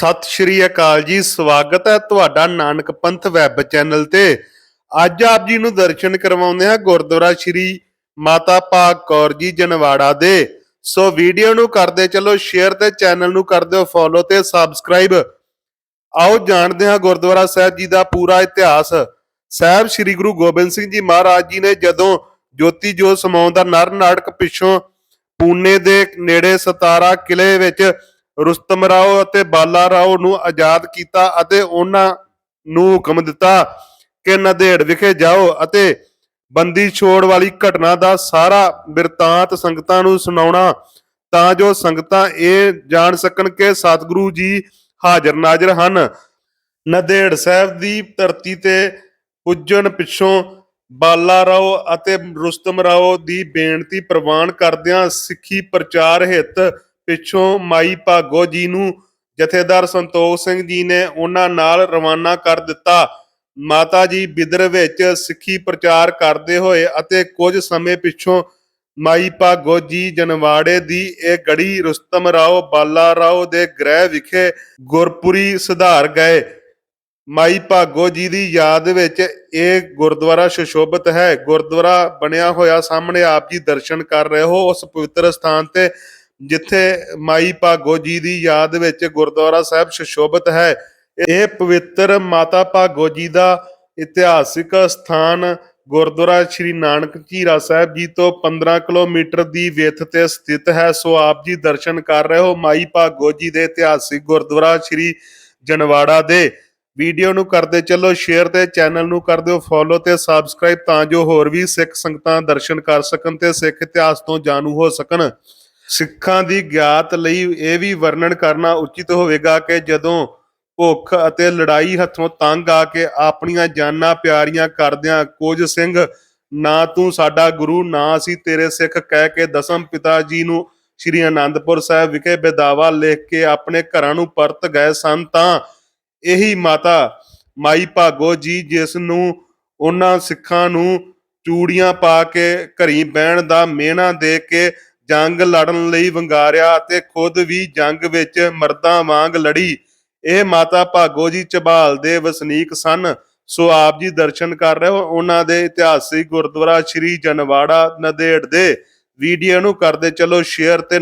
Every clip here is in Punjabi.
ਸਤਿ ਸ਼੍ਰੀ ਅਕਾਲ ਜੀ, ਸਵਾਗਤ ਹੈ ਤੁਹਾਡਾ ਨਾਨਕ ਪੰਥ ਵੈਬ ਚੈਨਲ ਤੇ। ਅੱਜ ਆਪ ਜੀ ਨੂੰ ਦਰਸ਼ਨ ਕਰਵਾਉਂਦੇ ਹਾਂ ਗੁਰਦੁਆਰਾ ਸ਼੍ਰੀ ਮਾਤਾ ਭਾਗ ਕੌਰ ਜੀ ਜਨਵਾੜਾ ਦੇ। ਸੋ ਵੀਡੀਓ ਨੂੰ ਕਰਦੇ ਚਲੋ, ਸ਼ੇਅਰ ਤੇ ਚੈਨਲ ਨੂੰ ਕਰ ਦਿਓ ਫੋਲੋ ਤੇ ਸਬਸਕ੍ਰਾਈਬ ਆਓ ਜਾਣਦੇ ਹਾਂ ਗੁਰਦੁਆਰਾ ਸਾਹਿਬ ਜੀ ਦਾ ਪੂਰਾ ਇਤਿਹਾਸ। ਸਾਹਿਬ ਸ੍ਰੀ ਗੁਰੂ ਗੋਬਿੰਦ ਸਿੰਘ ਜੀ ਮਹਾਰਾਜ ਜੀ ਨੇ ਜਦੋਂ ਜੋਤੀ ਜੋਤ ਸਮਾਉਣ ਦਾ ਨਰ ਨਾਟਕ ਪਿੱਛੋਂ ਪੂਨੇ ਦੇ ਨੇੜੇ 17 ਕਿਲੇ ਵਿੱਚ ਰੁਸਤਮ ਰਾਓ ਅਤੇ ਬਾਲਾ ਰਾਓ ਨੂੰ ਆਜ਼ਾਦ ਕੀਤਾ ਅਤੇ ਉਹਨਾਂ ਨੂੰ ਹੁਕਮ ਦਿੱਤਾ ਕਿ ਨੰਦੇੜ ਵਿਖੇ ਜਾਓ ਅਤੇ ਬੰਦੀ ਛੋੜ ਵਾਲੀ ਘਟਨਾ ਦਾ ਸਾਰਾ ਬਿਰਤਾਂਤ ਸੰਗਤਾਂ ਨੂੰ ਸੁਣਾਉਣਾ, ਤਾਂ ਜੋ ਸੰਗਤਾਂ ਇਹ ਜਾਣ ਸਕਣ ਕਿ ਸਤਿਗੁਰੂ ਜੀ ਹਾਜ਼ਰ ਨਾਜ਼ਰ ਹਨ। ਨੰਦੇੜ ਸਾਹਿਬ ਦੀ ਧਰਤੀ ਤੇ ਪੁੱਜਣ ਪਿੱਛੋਂ ਬਾਲਾ ਰਾਓ ਅਤੇ ਰੁਸਤਮ ਰਾਓ ਦੀ ਬੇਨਤੀ ਪ੍ਰਵਾਨ ਕਰਦਿਆਂ ਸਿੱਖੀ ਪ੍ਰਚਾਰ ਹਿੱਤ ਪਿੱਛੋਂ ਮਾਈ ਭਾਗੋ ਜੀ ਨੂੰ ਜਥੇਦਾਰ ਸੰਤੋਖ ਸਿੰਘ ਜੀ ਨੇ ਉਹਨਾਂ ਨਾਲ ਰਵਾਨਾ ਕਰ ਦਿੱਤਾ। ਮਾਤਾ ਜੀ ਬਿਦਰ ਵਿੱਚ ਸਿੱਖੀ ਪ੍ਰਚਾਰ ਕਰਦੇ ਹੋਏ ਅਤੇ ਕੁਝ ਸਮੇਂ ਪਿੱਛੋਂ ਮਾਈ ਭਾਗੋ ਜੀ ਜਨਵਾੜੇ ਦੀ ਇਹ ਗੜੀ ਰੁਸਤਮ ਰਾਓ ਬਾਲਾ ਰਾਓ ਦੇ ਗ੍ਰਹਿ ਵਿਖੇ ਗੁਰਪੁਰੀ ਸੁਧਾਰ ਗਏ। ਮਾਈ ਭਾਗੋ ਜੀ ਦੀ ਯਾਦ ਵਿੱਚ ਇਹ ਗੁਰਦੁਆਰਾ ਸ਼ਸ਼ੋਭਤ ਹੈ। ਗੁਰਦੁਆਰਾ ਬਣਿਆ ਹੋਇਆ ਸਾਹਮਣੇ ਆਪ ਜੀ ਦਰਸ਼ਨ ਕਰ ਰਹੇ ਹੋ। ਉਸ ਪਵਿੱਤਰ ਸਥਾਨ ਤੇ ਜਿੱਥੇ ਮਾਈ ਭਾਗੋ ਜੀ ਦੀ ਯਾਦ ਵਿੱਚ ਗੁਰਦੁਆਰਾ ਸਾਹਿਬ ਸ਼ਸ਼ੋਭਤ ਹੈ, ਇਹ ਪਵਿੱਤਰ ਮਾਤਾ ਭਾਗੋ ਜੀ ਦਾ ਇਤਿਹਾਸਿਕ ਸਥਾਨ ਗੁਰਦੁਆਰਾ ਸ਼੍ਰੀ ਨਾਨਕ ਝੀਰਾ ਸਾਹਿਬ ਜੀ ਤੋਂ 15 ਕਿਲੋਮੀਟਰ ਦੀ ਵਿੱਥ ਤੇ ਸਥਿਤ ਹੈ। ਸੋ ਆਪ ਜੀ ਦਰਸ਼ਨ ਕਰ ਰਹੇ ਹੋ ਮਾਈ ਭਾਗੋ ਜੀ ਦੇ ਇਤਿਹਾਸਿਕ ਗੁਰਦੁਆਰਾ ਸ਼੍ਰੀ ਜਨਵਾੜਾ ਦੇ। ਵੀਡੀਓ ਨੂੰ ਕਰਦੇ ਚੱਲੋ, ਸ਼ੇਅਰ ਤੇ ਚੈਨਲ ਨੂੰ ਕਰ ਦਿਓ ਫੋਲੋ ਤੇ ਸਬਸਕ੍ਰਾਈਬ ਤਾਂ ਜੋ ਹੋਰ ਵੀ ਸਿੱਖ ਸੰਗਤਾਂ ਦਰਸ਼ਨ ਕਰ ਸਕਣ ਤੇ ਸਿੱਖ ਇਤਿਹਾਸ ਤੋਂ ਜਾਣੂ ਹੋ ਸਕਣ। ਸਿੱਖਾਂ ਦੀ ਗਿਆਤ ਲਈ ਇਹ ਵੀ ਵਰਣਨ ਕਰਨਾ ਉਚਿਤ ਹੋਵੇਗਾ ਕਿ ਜਦੋਂ ਭੁੱਖ ਅਤੇ ਲੜਾਈ ਹੱਥੋਂ ਤੰਗ ਆ ਕੇ ਆਪਣੀਆਂ ਜਾਨਾਂ ਪਿਆਰੀਆਂ ਕਰਦਿਆਂ ਕੁਝ ਸਿੰਘ, ਨਾ ਤੂੰ ਸਾਡਾ ਗੁਰੂ, ਨਾ ਅਸੀਂ ਤੇਰੇ ਸਿੱਖ, ਕਹਿ ਕੇ ਦਸਮ ਪਿਤਾ ਜੀ ਨੂੰ ਸ਼੍ਰੀ ਅਨੰਦਪੁਰ ਸਾਹਿਬ ਵਿਖੇ ਬੇਦਾਵਾ ਲਿਖ ਕੇ ਆਪਣੇ ਘਰਾਂ ਨੂੰ ਪਰਤ ਗਏ ਸਨ ਤਾਂ ਇਹੀ ਮਾਤਾ ਮਾਈ ਭਾਗੋ ਜੀ ਜਿਸ ਨੂੰ ਉਹਨਾਂ ਸਿੱਖਾਂ ਨੂੰ ਚੂੜੀਆਂ ਪਾ ਕੇ ਘਰੀ ਬਹਿਣ ਦਾ ਮਿਹਣਾ ਦੇ ਕੇ ਜੰਗ ਲੜਨ ਲਈ ਵੰਗਾਰਿਆ ਅਤੇ ਖੁਦ ਵੀ ਜੰਗ ਵਿੱਚ ਮਰਦਾਂ ਵਾਂਗ ਲੜੀ। ਇਹ ਮਾਤਾ ਭਾਗੋ ਜੀ ਝਬਾਲ ਦੇ ਵਸਨੀਕ ਸਨ। ਸੋ ਆਪ ਜੀ ਦਰਸ਼ਨ ਕਰ ਰਹੇ ਹੋ। ਉਹਨਾਂ ਦੇ ਇਤਿਹਾਸਿਕ ਗੁਰਦੁਆਰਾ ਸ਼੍ਰੀ ਜਨਵਾੜਾ ਨਦੇੜ ਦੇ ਵੀਡੀਓ ਨੂੰ ਕਰਦੇ ਚਲੋ ਸ਼ੇਅਰ ਤੇ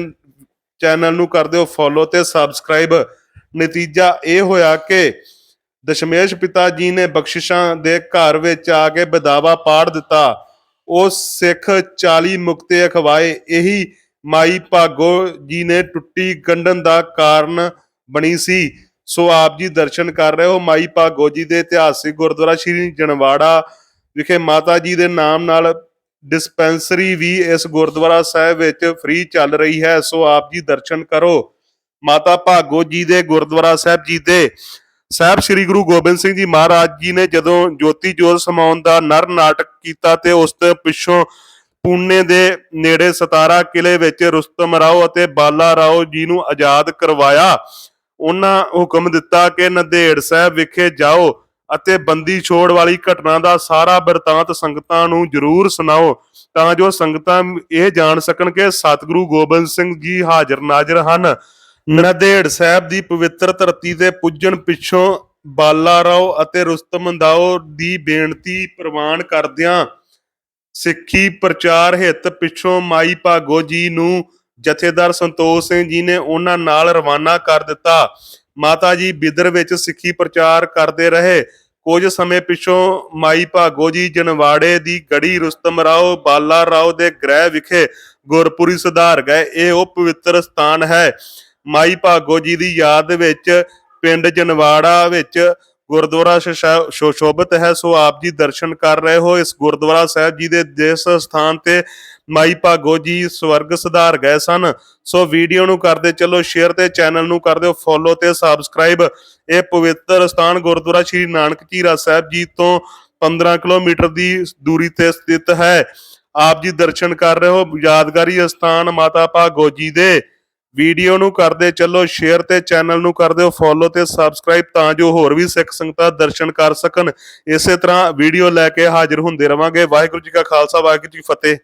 ਚੈਨਲ ਨੂੰ ਕਰ ਦਿਓ ਫੋਲੋ ਤੇ ਸਬਸਕ੍ਰਾਈਬ ਨਤੀਜਾ ਇਹ ਹੋਇਆ ਕਿ ਦਸ਼ਮੇਸ਼ ਪਿਤਾ ਜੀ ਨੇ ਬਖਸ਼ਿਸ਼ਾਂ ਦੇ ਘਰ ਵਿੱਚ ਆ ਕੇ ਬਦਾਵਾ ਪਾੜ ਦਿੱਤਾ। ਉਹ ਸਿੱਖ 40 ਮੁਕਤੇ ਅਖਵਾਏ। ਇਹੀ ਮਾਈ ਭਾਗੋ ਜੀ ਨੇ ਟੁੱਟੀ ਗੰਢਨ ਦਾ ਕਾਰਨ ਬਣੀ ਸੀ। ਸੋ ਆਪ ਜੀ ਦਰਸ਼ਨ ਕਰ ਰਹੇ ਹੋ ਮਾਈ ਭਾਗੋ ਜੀ ਦੇ ਇਤਿਹਾਸਿਕ ਗੁਰਦੁਆਰਾ ਸ਼੍ਰੀ ਜਨਵਾੜਾ ਵਿਖੇ। ਮਾਤਾ ਜੀ ਦੇ ਨਾਮ ਨਾਲ ਡਿਸਪੈਂਸਰੀ ਵੀ ਇਸ ਗੁਰਦੁਆਰਾ ਸਾਹਿਬ ਵਿੱਚ ਫ੍ਰੀ ਚੱਲ ਰਹੀ ਹੈ। ਸੋ ਆਪ ਜੀ ਦਰਸ਼ਨ ਕਰੋ। ਮਾਤਾ ਭਾਗੋ ਜੀ ਦੇ ਗੁਰਦੁਆਰਾ ਸਾਹਿਬ ਜੀ ਦੇ ਸਾਹਿਬ ਸ੍ਰੀ ਗੁਰੂ ਗੋਬਿੰਦ ਸਿੰਘ ਜੀ ਮਹਾਰਾਜ ਜੀ ਨੇ ਜਦੋਂ ਜੋਤੀ ਜੋਤ ਸਮਾਉਣ ਦਾ ਨਰ ਨਾਟਕ ਕੀਤਾ ਤੇ ਉਸ ਤੋਂ ਪਿੱਛੋਂ ਪੂਨੇ ਦੇ ਨੇੜੇ 17 ਕਿਲੇ ਵਿੱਚ ਰੁਸਤਮ ਰਾਓ ਅਤੇ ਬਾਲਾ ਰਾਓ ਜੀ ਨੂੰ ਆਜ਼ਾਦ ਕਰਵਾਇਆ। ਉਹਨਾਂ ਹੁਕਮ ਦਿੱਤਾ ਕਿ ਨੰਦੇੜ ਸਾਹਿਬ ਵਿਖੇ ਜਾਓ ਅਤੇ ਬੰਦੀ ਛੋੜ ਵਾਲੀ ਘਟਨਾ ਦਾ ਸਾਰਾ ਬਿਰਤਾਂਤ ਸੰਗਤਾਂ ਨੂੰ ਜ਼ਰੂਰ ਸੁਣਾਓ, ਤਾਂ ਜੋ ਸੰਗਤਾਂ ਇਹ ਜਾਣ ਸਕਣ ਕਿ ਸਤਿਗੁਰੂ ਗੋਬਿੰਦ ਸਿੰਘ ਜੀ ਹਾਜ਼ਰ ਨਾਜ਼ਰ ਹਨ। ਨੰਦੇੜ ਸਾਹਿਬ ਦੀ ਪਵਿੱਤਰ ਧਰਤੀ ਤੇ ਪੁੱਜਣ ਪਿੱਛੋਂ ਬਾਲਾ ਰਾਓ ਅਤੇ ਰੁਸਤਮ ਦਾਓ ਦੀ ਬੇਨਤੀ ਪ੍ਰਵਾਨ ਕਰਦਿਆਂ ਸਿੱਖੀ ਪ੍ਰਚਾਰ ਹਿੱਤ ਪਿੱਛੋਂ ਮਾਈ ਭਾਗੋ ਜੀ ਨੂੰ ਜਥੇਦਾਰ ਸੰਤੋਖ ਸਿੰਘ ਜੀ ਨੇ ਉਹਨਾਂ ਨਾਲ ਰਵਾਨਾ ਕਰ ਦਿੱਤਾ। ਮਾਤਾ ਜੀ ਬਿਦਰ ਵਿੱਚ ਸਿੱਖੀ ਪ੍ਰਚਾਰ ਕਰਦੇ ਰਹੇ। ਕੁਝ ਸਮੇਂ ਪਿੱਛੋਂ ਮਾਈ ਭਾਗੋ ਜੀ ਜਨਵਾੜੇ ਦੀ ਗੜੀ ਰੁਸਤਮ ਰਾਓ ਬਾਲਾ ਰਾਓ ਦੇ ਗ੍ਰਹਿ ਵਿਖੇ ਗੁਰਪੁਰੀ ਸੁਧਾਰ ਗਏ। ਇਹ ਉਹ ਪਵਿੱਤਰ ਸਥਾਨ ਹੈ ਮਾਈ ਭਾਗੋ ਜੀ ਦੀ ਯਾਦ ਵਿੱਚ ਪਿੰਡ ਜਨਵਾੜਾ ਵਿੱਚ ਗੁਰਦੁਆਰਾ ਸ਼ਸ਼ਾ- ਹੈ। ਸੋ ਆਪ ਜੀ ਦਰਸ਼ਨ ਕਰ ਰਹੇ ਹੋ ਇਸ ਗੁਰਦੁਆਰਾ ਸਾਹਿਬ ਜੀ ਦੇ ਜਿਸ ਸਥਾਨ ਤੇ ਮਾਈ ਭਾਗੋ ਜੀ ਸਵਰਗ ਸੁਧਾਰ ਗਏ ਸਨ। ਸੋ ਵੀਡੀਓ ਨੂੰ ਕਰਦੇ ਚਲੋ ਸ਼ੇਅਰ ਤੇ ਚੈਨਲ ਨੂੰ ਕਰ ਦਿਓ ਫੋਲੋ ਤੇ ਸਬਸਕ੍ਰਾਈਬ ਇਹ ਪਵਿੱਤਰ ਸਥਾਨ ਗੁਰਦੁਆਰਾ ਸ਼੍ਰੀ ਨਾਨਕ ਝੀਰਾ ਸਾਹਿਬ ਜੀ ਤੋਂ 15 ਕਿਲੋਮੀਟਰ ਦੀ ਦੂਰੀ ਤੇ ਸਥਿਤ ਹੈ। ਆਪ ਜੀ ਦਰਸ਼ਨ ਕਰ ਰਹੇ ਹੋ। ਯਾਦਗਾਰੀ ਸਥਾਨ ਮਾਤਾ ਭਾਗੋ ਜੀ ਦੇ। ਵੀਡੀਓ ਨੂੰ ਕਰਦੇ ਚੱਲੋ ਸ਼ੇਅਰ ਤੇ ਚੈਨਲ ਨੂੰ ਕਰ ਦਿਓ ਫੋਲੋ ਤੇ ਸਬਸਕ੍ਰਾਈਬ ਤਾਂ ਜੋ ਹੋਰ ਵੀ ਸਿੱਖ ਸੰਗਤਾਂ ਦਰਸ਼ਨ ਕਰ ਸਕਣ। ਇਸੇ ਤਰ੍ਹਾਂ ਵੀਡੀਓ ਲੈ ਕੇ ਹਾਜ਼ਰ ਹੁੰਦੇ ਰਵਾਂਗੇ। ਵਾਹਿਗੁਰੂ ਜੀ ਕਾ ਖਾਲਸਾ, ਵਾਹਿਗੁਰੂ ਜੀ ਫਤਿਹ।